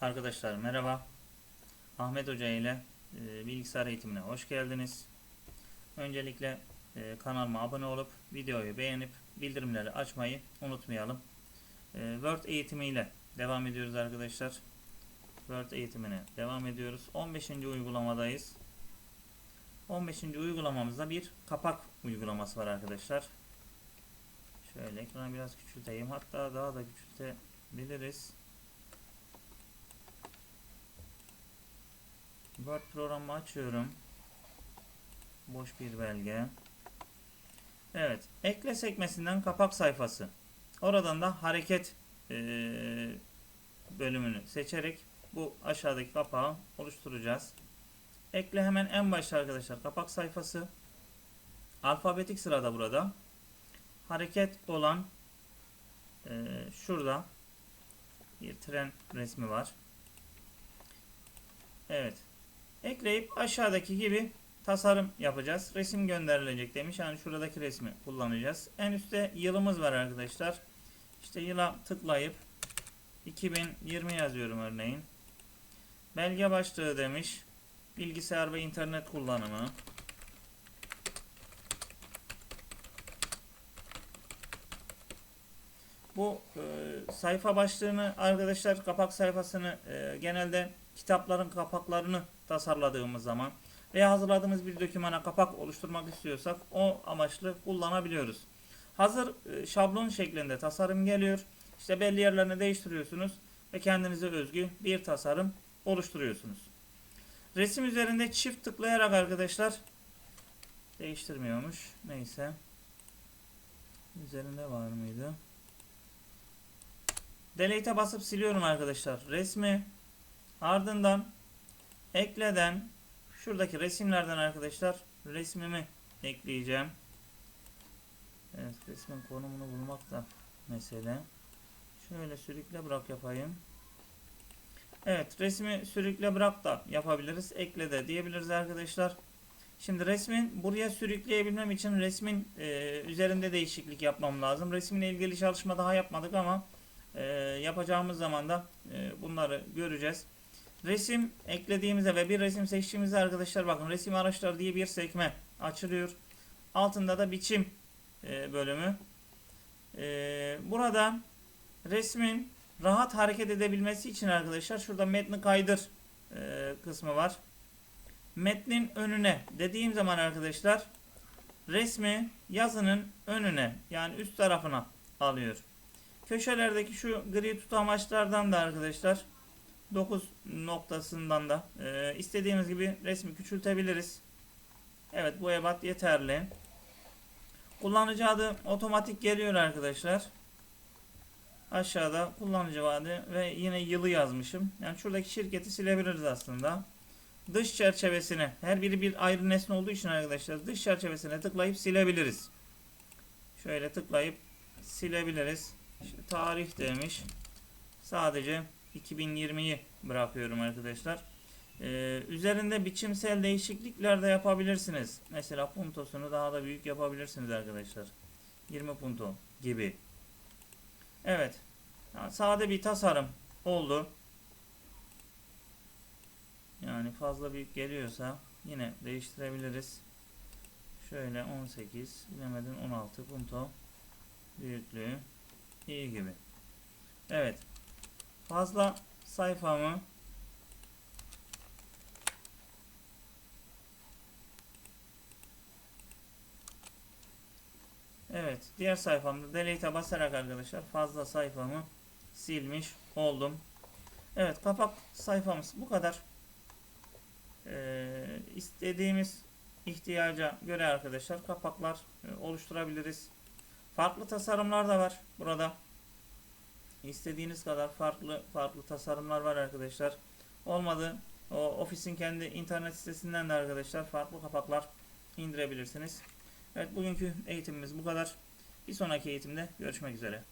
Arkadaşlar merhaba. Ahmet Hoca ile e, bilgisayar eğitimine hoş geldiniz. Öncelikle e, kanalıma abone olup videoyu beğenip bildirimleri açmayı unutmayalım. E, Word eğitimiyle devam ediyoruz arkadaşlar. Word eğitimine devam ediyoruz. 15. uygulamadayız. 15. uygulamamızda bir kapak uygulaması var arkadaşlar. Şöyle ekranı biraz küçülteyim. Hatta daha da küçültebiliriz. Word programı açıyorum. Boş bir belge. Evet. Ekle sekmesinden kapak sayfası. Oradan da hareket eee, bölümünü seçerek bu aşağıdaki kapağı oluşturacağız. Ekle hemen en başta arkadaşlar kapak sayfası. Alfabetik sırada burada. Hareket olan eee, şurada bir tren resmi var. Evet. Ekleyip aşağıdaki gibi tasarım yapacağız. Resim gönderilecek demiş. Yani şuradaki resmi kullanacağız. En üstte yılımız var arkadaşlar. İşte yıla tıklayıp 2020 yazıyorum örneğin. Belge başlığı demiş. Bilgisayar ve internet kullanımı. Bu e, sayfa başlığını arkadaşlar kapak sayfasını e, genelde kitapların kapaklarını tasarladığımız zaman veya hazırladığımız bir dokümana kapak oluşturmak istiyorsak o amaçlı kullanabiliyoruz. Hazır e, şablon şeklinde tasarım geliyor. İşte belli yerlerini değiştiriyorsunuz ve kendinize özgü bir tasarım oluşturuyorsunuz. Resim üzerinde çift tıklayarak arkadaşlar değiştirmiyormuş. Neyse. Üzerinde var mıydı? Delete'e basıp siliyorum arkadaşlar. Resmi ardından ekleden şuradaki resimlerden arkadaşlar resmimi ekleyeceğim. Evet resmin konumunu bulmak da mesele. Şöyle sürükle bırak yapayım. Evet resmi sürükle bırak da yapabiliriz. Ekle de diyebiliriz arkadaşlar. Şimdi resmin buraya sürükleyebilmem için resmin e, üzerinde değişiklik yapmam lazım. Resimle ilgili çalışma daha yapmadık ama e, yapacağımız zaman da e, bunları göreceğiz. Resim eklediğimizde ve bir resim seçtiğimizde arkadaşlar bakın resim araçları diye bir sekme açılıyor. Altında da biçim e, bölümü. E, burada resmin rahat hareket edebilmesi için arkadaşlar şurada metni kaydır e, kısmı var. Metnin önüne dediğim zaman arkadaşlar resmi yazının önüne yani üst tarafına alıyor. Köşelerdeki şu gri tutamaçlardan da arkadaşlar 9 noktasından da e, istediğimiz gibi resmi küçültebiliriz. Evet bu ebat yeterli. Kullanıcı adı otomatik geliyor arkadaşlar. Aşağıda kullanıcı adı ve yine yılı yazmışım. Yani şuradaki şirketi silebiliriz aslında. Dış çerçevesine her biri bir ayrı nesne olduğu için arkadaşlar dış çerçevesine tıklayıp silebiliriz. Şöyle tıklayıp silebiliriz. İşte tarih demiş. Sadece 2020'yi bırakıyorum arkadaşlar. Ee, üzerinde biçimsel değişiklikler de yapabilirsiniz. Mesela puntosunu daha da büyük yapabilirsiniz arkadaşlar. 20 punto gibi. Evet. Yani sade bir tasarım oldu. Yani fazla büyük geliyorsa yine değiştirebiliriz. Şöyle 18, bilemedin 16 punto büyüklüğü iyi gibi. Evet. Fazla sayfamı Evet. Diğer sayfamda delete'e basarak arkadaşlar fazla sayfamı silmiş oldum. Evet. Kapak sayfamız bu kadar. Ee, istediğimiz ihtiyaca göre arkadaşlar kapaklar e, oluşturabiliriz. Farklı tasarımlar da var burada. İstediğiniz kadar farklı farklı tasarımlar var arkadaşlar. Olmadı o ofisin kendi internet sitesinden de arkadaşlar farklı kapaklar indirebilirsiniz. Evet bugünkü eğitimimiz bu kadar. Bir sonraki eğitimde görüşmek üzere.